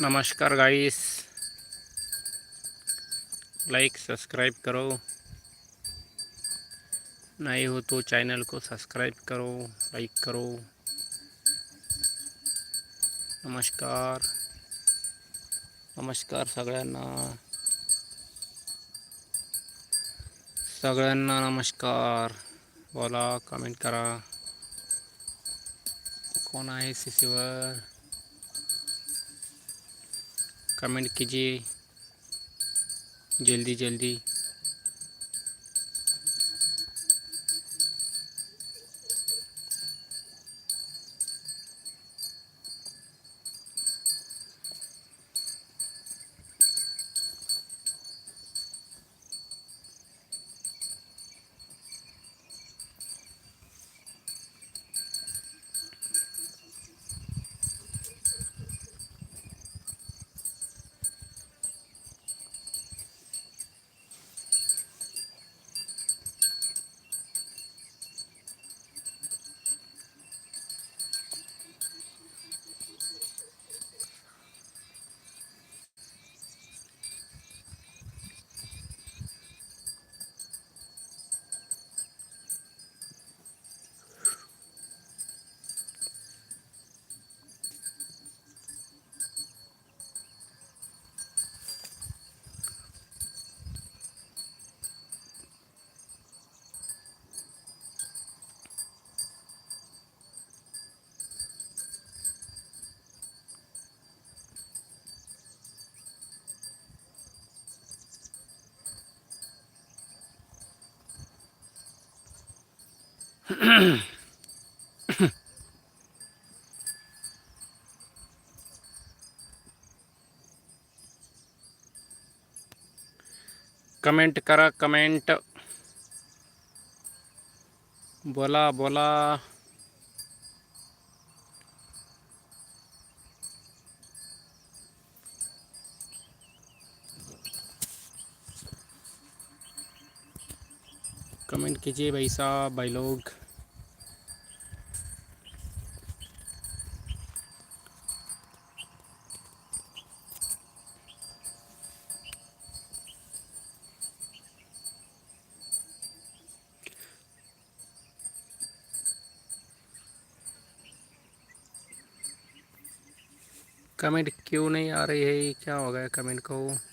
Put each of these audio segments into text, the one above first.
नमस्कार guys. Like subscribe करो। नहीं हो तो चैनल को सब्सक्राइब करो लाइक करो। नमस्कार। नमस्कार सगळ्यांना। सगळ्यांना नमस्कार। बोला कमेंट करा। कौन आहे सीसीवर कमेंट कीजिए जल्दी जल्दी। कमेंट करा कमेंट बोला बोला. कीजिए भाई साहब, भाई लोग। कमेंट क्यों नहीं आ रही है? क्या हो गया कमेंट को?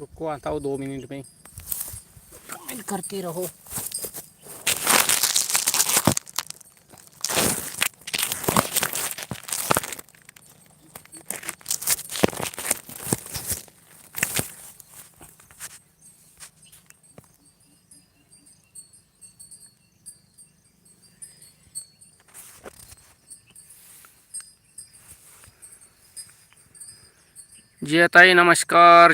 रुको आता हूँ दो मिनट में कमेंट करते रहो जी ताई नमस्कार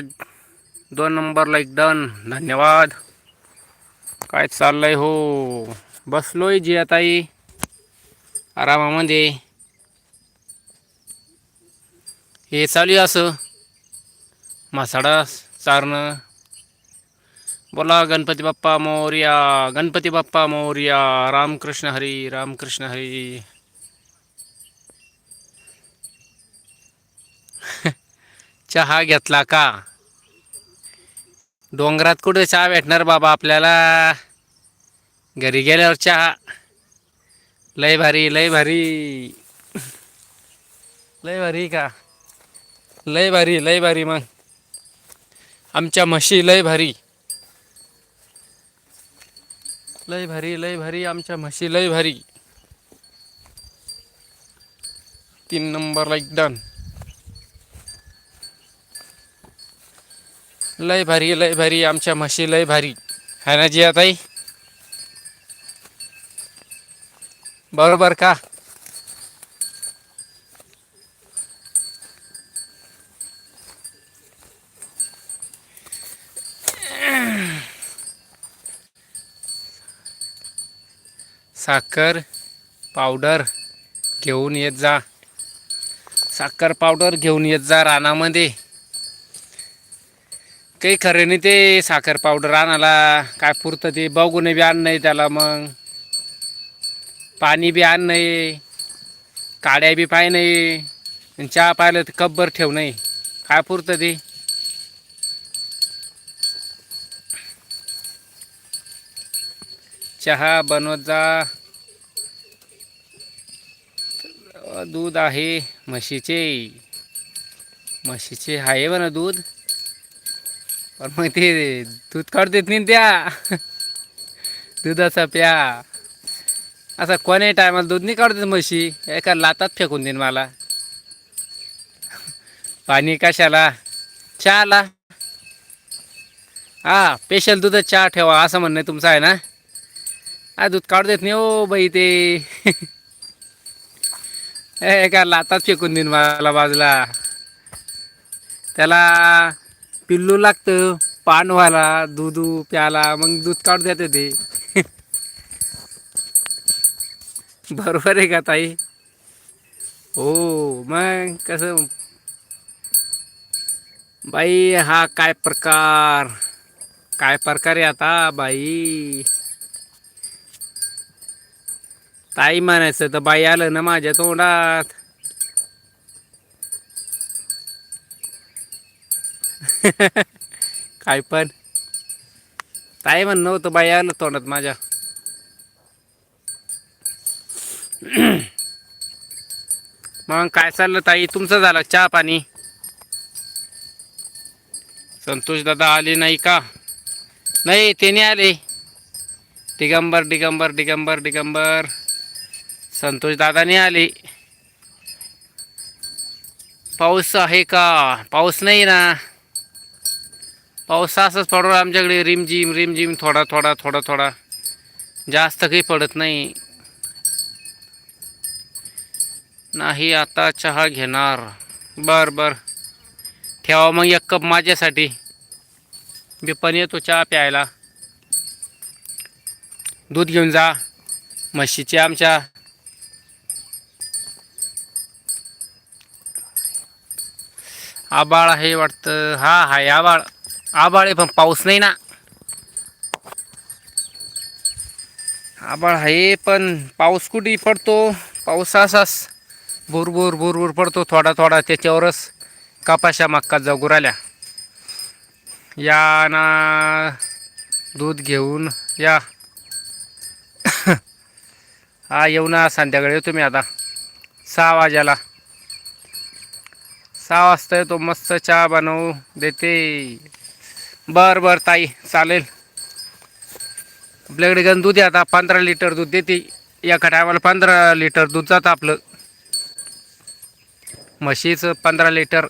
दोन नंबरला एक डन. धन्यवाद. काय चाललंय हो? बसलोय जी आताई आरामामध्ये. हे चालू आहे असं. मासाडा चारणं. बोला गणपती बाप्पा मोर्या गणपती बाप्पा मोर्या. रामकृष्ण हरी रामकृष्ण हरी. चहा घेतला का? डोंगरात कुठे चहा भेटणार बाबा आपल्याला? घरी गेल्यावर चहा. लय भारी लय भारी. लय भारी का? लय भारी लय भारी मग. आमच्या म्हशी लय भारी. लय भारी लय भारी आमच्या म्हशी लय भारी. तीन नंबरला एक लय भारी लय भारी आमच्या म्हशी लय भारी. है ना जी ताई बरोबर का? साखर पावडर घेऊन येत जा. साखर पावडर घेऊन येत जा रानामध्ये. काही खरं नाही ते साखर पावडर आणायला काय पुरतं ते बघून बी आण नाही त्याला मग. पाणी बी आण नाही काड्या बी पाय नाही आणि चहा पाहिलं तर कब्बर ठेव नाही. काय पुरतं ते? चहा बनवत जा. दूध आहे म्हशीचे. म्हशीचे आहे म्हणा दूध. पण मग ते दूध काढ देत नाही त्या. दुधाचा प्या. असा कोण्याही टायमाला दूध नाही काढते म्हशी? एका लातात फेकून देईन मला. पाणी कशाला? चहाला. हा स्पेशल दूध चहा ठेवा असं म्हणणं आहे तुमचं आहे ना? हा दूध काढू देत नाही ओ बाई ते. एका लातात फेकून देईन मला बाजूला. त्याला पिल्लू लागतं पान व्हायला दूध प्याला मग दूध काढू देते ते. बरोबर आहे का ताई? हो मग कसं? बाई हा काय प्रकार? काय प्रकार आहे आता बाई? ताई म्हणायचं तर बाई आलं ना माझ्या तोंडात. काय पण. ताई म्हणणं होतं बाई आलं तोंडात माझ्या. मग काय चाललं ताई? तुमचं झालं चहा पाणी? संतोष दादा आले नाही का? नाही ते नाही आले. दिगंबर दिगंबर दिगंबर दिगंबर संतोष दादा नाही आले. पाऊस आहे का? पाऊस नाही ना. पाऊस असंच पडतो आमच्याकडे रिमझिम रिमझिम थोडा थोडा थोडा थोडा. जास्त काही पडत नाही. नाही आता चहा घेणार. बर बर. ठेवा मग एक कप माझ्यासाठी. मी पण येतो चहा प्यायला. दूध घेऊन जा म्हशीचे आमच्या. आबाळ आहे वाटतं. हा हाय आबाळ आबाळ आहे पण पाऊस नाही ना. आबाळ आहे पण पाऊस कुठे पडतो. पाऊस असाच भुरभुर भुरभुर पडतो थोडा थोडा त्याच्यावरच कपाशा मक्का जगू राहिल्या. या ना दूध घेऊन या. हा येऊ ना संध्याकाळी येतो मी आता. सहा वाजायला. सहा वाजता येतो मस्त चहा बनवू देते. बर बर ताई चालेल. आपल्याकडे गण दूध आहे आता पंधरा लिटर दूध देते. एका टायमाला पंधरा लिटर दूध जातं आपलं. म्हशीचं पंधरा लिटर.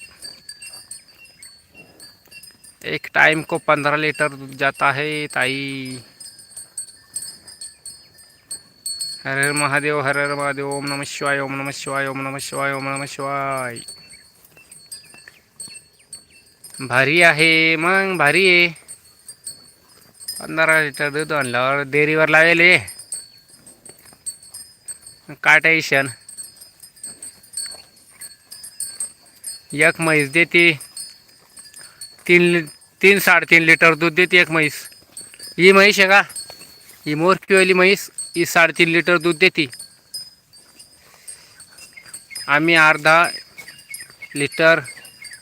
एक टाइम को पंद्रह लीटर दूध जाता है ताई. हर हर महादेव हर हर महादेव ओम नमः शिवाय ओम नमः शिवाय ओम नमः शिवाय ओम नमः शिवाय. भारी आहे मग भारी आहे. पंधरा लिटर दूध आणल्यावर डेअरीवर लावेले काय टेन्शन एक म्हैस देते. तीन लि तीन साडेतीन लिटर दूध देते एक म्हैस. ही म्हैस आहे का? ही मोरकीवाली म्हैस ही साडेतीन लिटर दूध देते. आम्ही अर्धा लिटर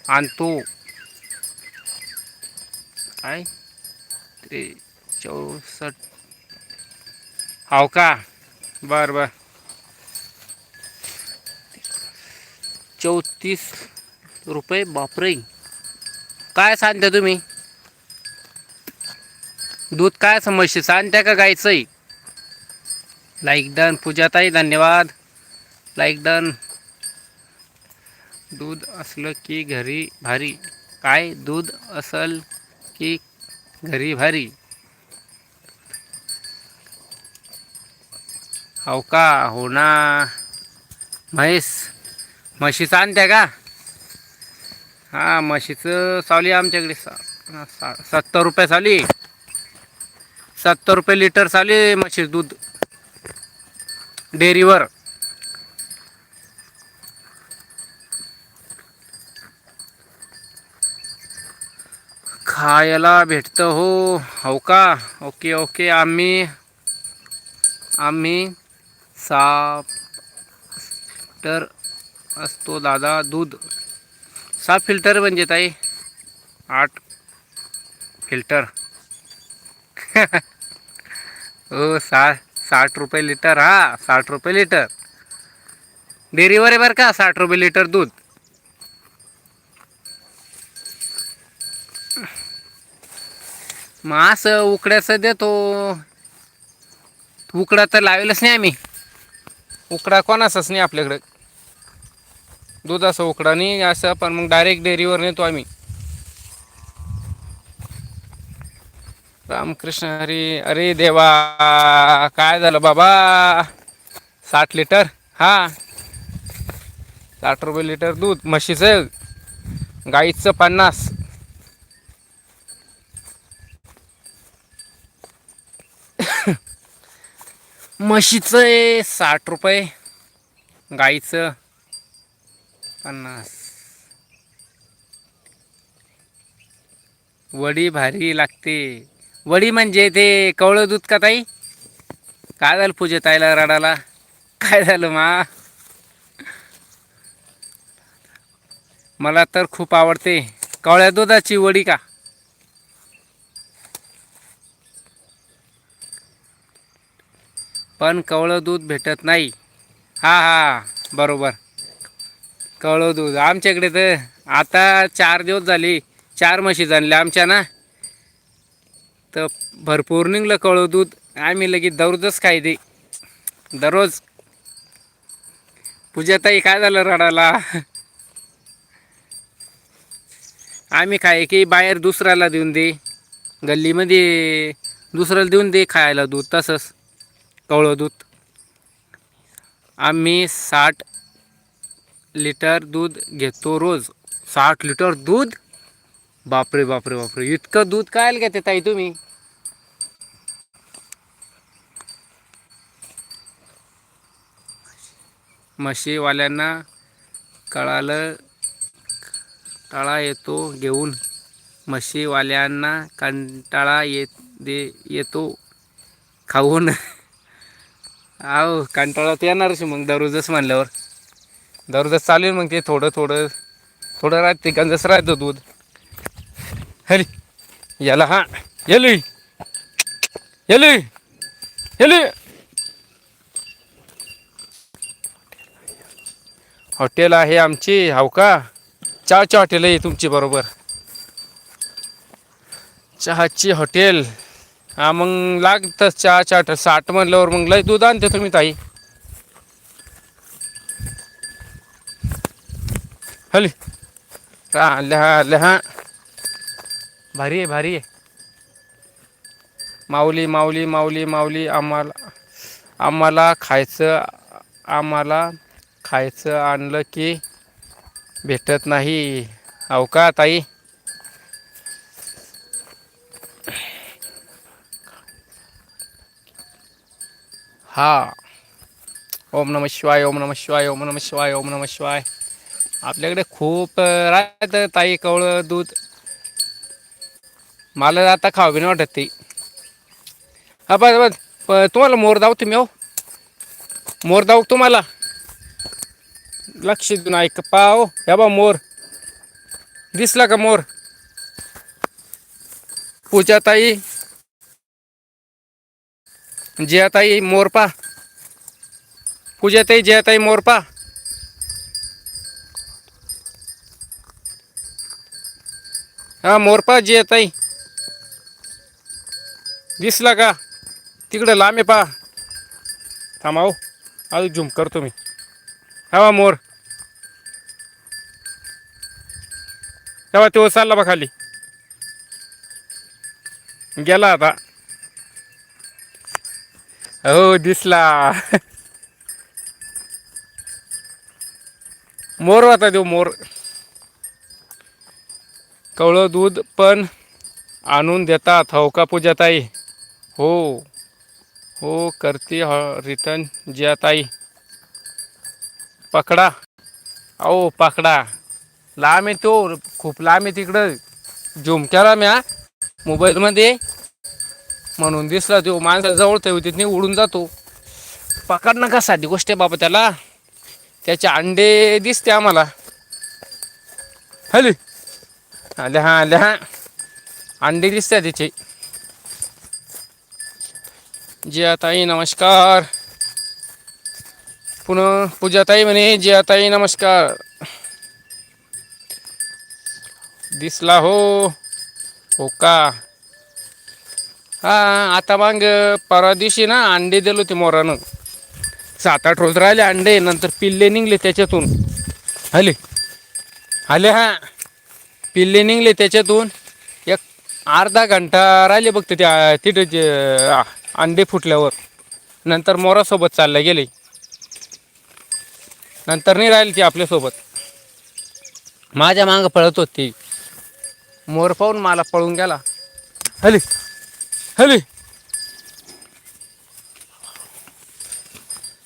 आणतो. काय ते चौसष्ट हाव का? बर बर. चौतीस रुपये बापरे. काय सांगता तुम्ही? दूध काय समजते? सांगता का गायचंय लाईक डन पूजाताई धन्यवाद. लाईक डन दूध असलं की घरी भारी. काय? दूध असल की घरी भारी. हो का? हो ना. म्हैस म्हशीचं आणत्या का? हां म्हशीचं चालू आहे आमच्याकडे. सा सत्तर रुपये चालू सत्तर रुपये लिटर चालू आहे म्हशीचं दूध. डेअरीवर. खायला भेटतं हो. हो का? Okay okay. आम्ही आम्ही साप फिल्टर असतो दादा दूध. सात फिल्टर म्हणजे ताई? आठ फिल्टर. हो सा साठ रुपये लिटर हा साठ रुपये लिटर. डेअरीवर आहे बरं का साठ रुपये लिटर दूध? मग असं उकड्याचं देतो. उकडा तर लावेलच नाही आम्ही. उकडा कोणाचाच नाही आपल्याकडं. दूध असं उकडा नाही असं पण मग डायरेक्ट डेअरीवर नेतो आम्ही. रामकृष्ण हरी अरे देवा काय झालं बाबा? साठ लिटर? हा. साठ रुपये लिटर दूध म्हशीचं गाईचं पन्नास. म्हशीचं आहे साठ रुपये. गाईचं. पन्नास. वडी भारी लागते. वडी म्हणजे ते कवळं दूध का ताई? काय झालं पूजे ताईला रडाला काय झालं मा? मला तर खूप आवडते. कवळ्या दुधाची वडी का? पण कवळं दूध भेटत नाही. हा हा बरोबर. कवळं दूध. आमच्याकडे तर आता चार दिवस झाले चार म्हशी आणल्या आमच्या ना. तर भरपूर निघलं कवळं दूध. आम्ही लगेच दररोजच खायदे दररोज. पूजाताई काय झालं रडाला आम्ही खाय की बाहेर दुसऱ्याला देऊन दे. गल्लीमध्ये दुसऱ्याला देऊन दे खायला दूध तसंच. कवळं दूध आम्ही साठ लिटर दूध घेतो रोज. साठ लिटर दूध? बापरे बापरे बापरे. इतकं दूध काय घेते ताई तुम्ही? म्हशीवाल्यांना कळालं कंटाळा येतो घेऊन. म्हशीवाल्यांना कंटाळा येत दे येतो खाऊन. अहो कंटाळा तर येणारच मग दररोजच म्हणल्यावर. दररोजच चालेल मग ते थोडं थोडं थोडं राहते गंजस राहतं दूध. हरी याला हा येलो येलो येलो हॉटेल आहे आमची हाव का? चहाची हॉटेल आहे तुमची बरोबर. चहाची हॉटेल. हा मग लागतं चहाच्या हॉटेल साठ म्हणल्यावर मग लय दूध आणते तुम्ही ताई. हली. हा लहा लहा भारी आहे भारी आहे. माऊली माऊली माऊली माऊली आम्हाला आम्हाला खायचं आम्हाला खायचं आणलं की भेटत नाही. अहो का ताई? हा. ओम नम शिवाय ओम नम शिवाय ओम नम शिवाय ओम नम शिवाय. आपल्याकडे खूप अं, राहतं ताई कवळं दूध. मला आता खावं बी नाही वाटत ते. हा बस बस. तुम्हाला मोर दाव तुम्ही हो. मोर दाव तुम्हाला. लक्ष देऊन ऐक पाव ह्या हो. बा मोर. दिसला का मोर? पूजा ताई. जयाताई मोरपा. पूजाताई जयाताई मोरपा. हा मोरपा जयाताई दिसला का? तिकडं लांब आहे पा. थांबाव हो अजून झुम करतो मी. हवा मोर. तेव्हा तो चालला बा खाली. गेला आता. हो दिसला. मोर होता तो मोर. कवळं दूध पण आणून देतात. हो का पूजाताई? हो. हो करते ह रिटर्न जियाताई. पकडा. अहो पकडा. लांब आहे तो. खूप लांब आहे तिकडं. झुमक्याला म्या मोबाईलमध्ये म्हणून दिसला तो माणसाला जवळ ठेव तिथने उडून जातो. पकडणं का साधी गोष्ट आहे बाबा त्याला. त्याचे अंडे दिसते आम्हाला. हले. आले हा आले हा अंडे दिसते त्याचे. जियाताई नमस्कार. पुन्हा पूजाताई म्हणे जियाताई नमस्कार. दिसला हो. हो का? हा आता मग परवा दिवशी ना अंडे दिले होते मोरानं. सात आठ रोज राहिले अंडे नंतर पिल्ले निघले त्याच्यातून. हले. आले हा. पिल्ले निघले त्याच्यातून. एक अर्धा घंटा राहिले बघते त्या तिथं जे अंडे फुटल्यावर. नंतर मोरासोबत चालले गेले. नंतर नाही राहिले ती आपल्यासोबत. माझ्या मागं पळत होती. मोर पाहून मला पळून गेला. हली. हली.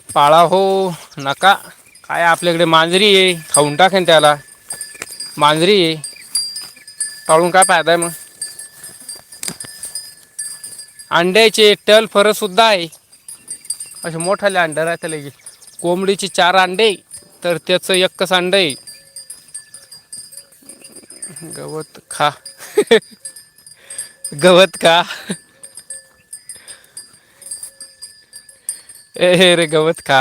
पाळा हो नका. काय आपल्याकडे मांजरी आहे? खाऊन टाकेन त्याला. मांजरी आहे. पाळून काय फायदा आहे मग? अंड्याचे टल फरसुद्धा आहे. असे मोठाले अंडे राहते लगे कोंबडीचे चार अंडे तर त्याचं एकच अंड आहे. गवत खा. गवत का ए हे रे गवत खा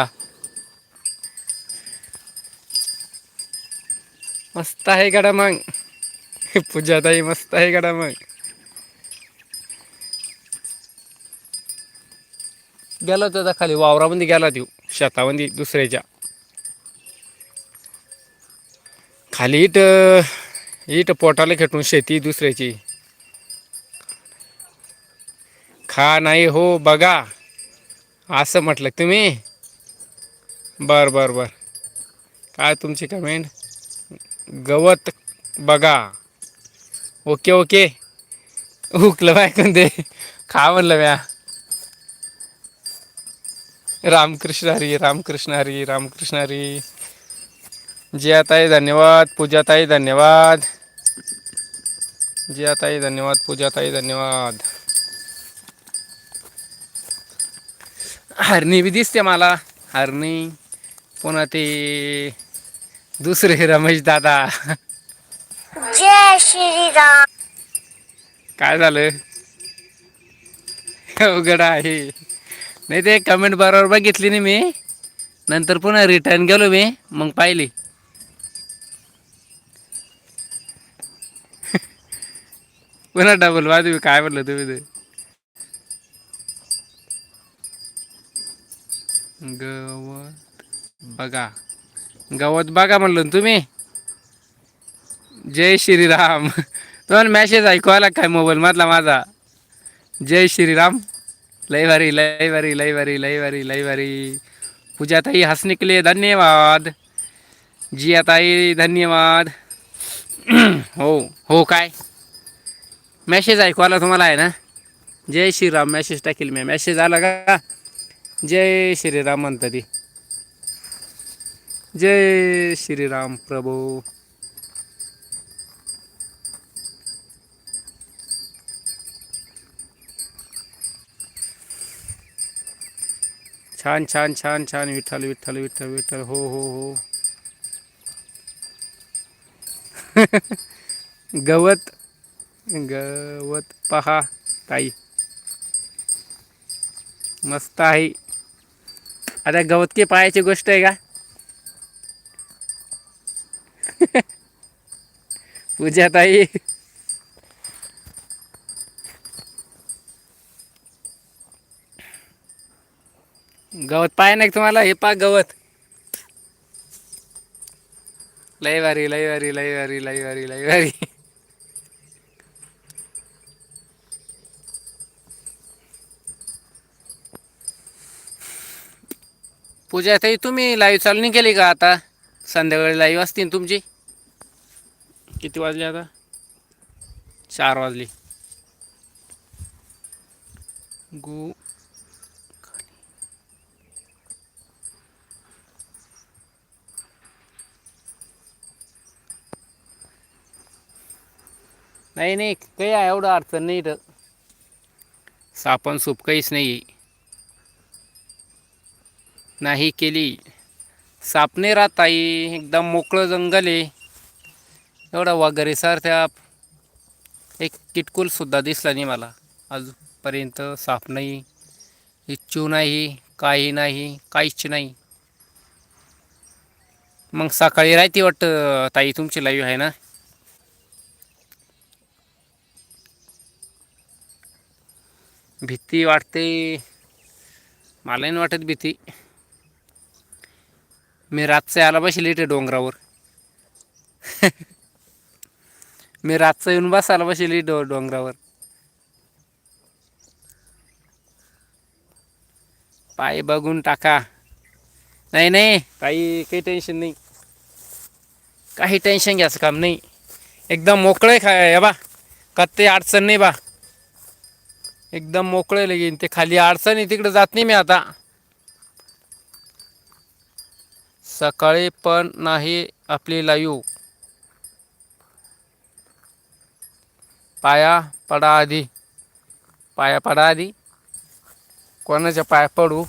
मस्त आहे गडा मग पूजाताई मस्त आहे गडा मग गेला त्याचा खाली वावरामध्ये गेला देऊ शेतामध्ये दुसऱ्याच्या खाली इट इट पोटाला खेटून शेती दुसऱ्याची खा नाही हो बघा असं म्हटलं तुम्ही? बर बर बर. काय तुमची कमेंट गवत बघा. Okay okay. हुकलं बाय दे खा म्हणलं म्या. रामकृष्ण हरी रामकृष्ण हरी रामकृष्ण हरी. जियाताई धन्यवाद. पूजाताई धन्यवाद. जियाताई धन्यवाद. पूजाताई धन्यवाद. हरणी बी दिसते मला. हरणी पुन्हा ते दुसरे रमेश दादा. जय श्रीराम. काय झालं? अवघड आहे. नाही ते कमेंट बरोबर बघितली नाही मी. नंतर पुन्हा रिटर्न गेलो मी मग पाहिली. पुन्हा डबल वाद काय म्हटलं तुम्ही ते? गवत बघा. गवत बघा म्हणलं ना तुम्ही. जय श्रीराम. तुम्हाला मॅसेज ऐकू आला काय मोबाईल मधला माझा? जय श्रीराम. लय भारी लय भारी लय भारी लय भारी लय भारी. पूजाताई हंसने के लिए धन्यवाद. जियाताई धन्यवाद. हो हो काय? मॅसेज ऐकू आला तुम्हाला आहे ना? जय श्रीराम मॅसेज टाकेल मी. मॅसेज आला का? जय श्रीराम म्हणतात जय श्रीराम प्रभू. छान छान छान छान विठ्ठल विठ्ठल विठ्ठल विठ्ठल हो हो हो. गवत गवत पहा ताई. मस्त आहे. आता गवत की पायाची गोष्ट आहे का? पूजा ताई गवत पाय नाही का तुम्हाला? हे पा गवत. लय भारी लय भारी लय वारी लय भारी लय भारी. पूजा ताई तुम्ही लाईव्ह चालू नाही केली का आता? संध्याकाळी लाईव्ह असतील तुमची. किती वाजले आता? चार वाजले. गु नाही नाही काही एवढं अडचण नाही इथं. सापण सूप काहीच नाही नाही केली. साप नाही एकदम मोकळं जंगल आहे. एवढा वगैरे सर त्या एक किटकूलसुद्धा दिसला नाही मला. अजूनपर्यंत साप नाही इच्छू नाही काही नाही काहीच नाही. मग सकाळी राहते वाटतं ताई तुमची लाईव्ह आहे ना? भीती वाटते. मला नाही वाटत भीती. मी रातचं याला बसले इथे डोंगरावर. मी रातचं येऊन बसायला बसली डो डोंगरावर. पाय बघून टाका. नाही नाही काही काही टेन्शन नाही. काही टेन्शन घ्यायचं काम नाही. एकदम मोकळे खा हे बा. कत्ते अडचण नाही बा. एकदम मोकळे लगीन. ते खाली अडचण आहे तिकडे जात नाही मी आता. सकाळी पण नाही आपली लाईव पाया पडा आधी. पाया पडा आधी. कोणाच्या पाया पडू?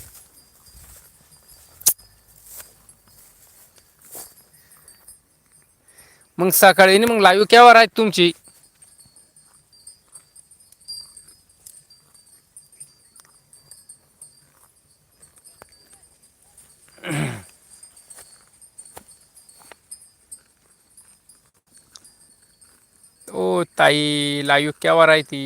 मग सकाळी मग लाईव्ह केव्हा राहत तुमची? ओ ताई लाईव्ह केव्हा राहती?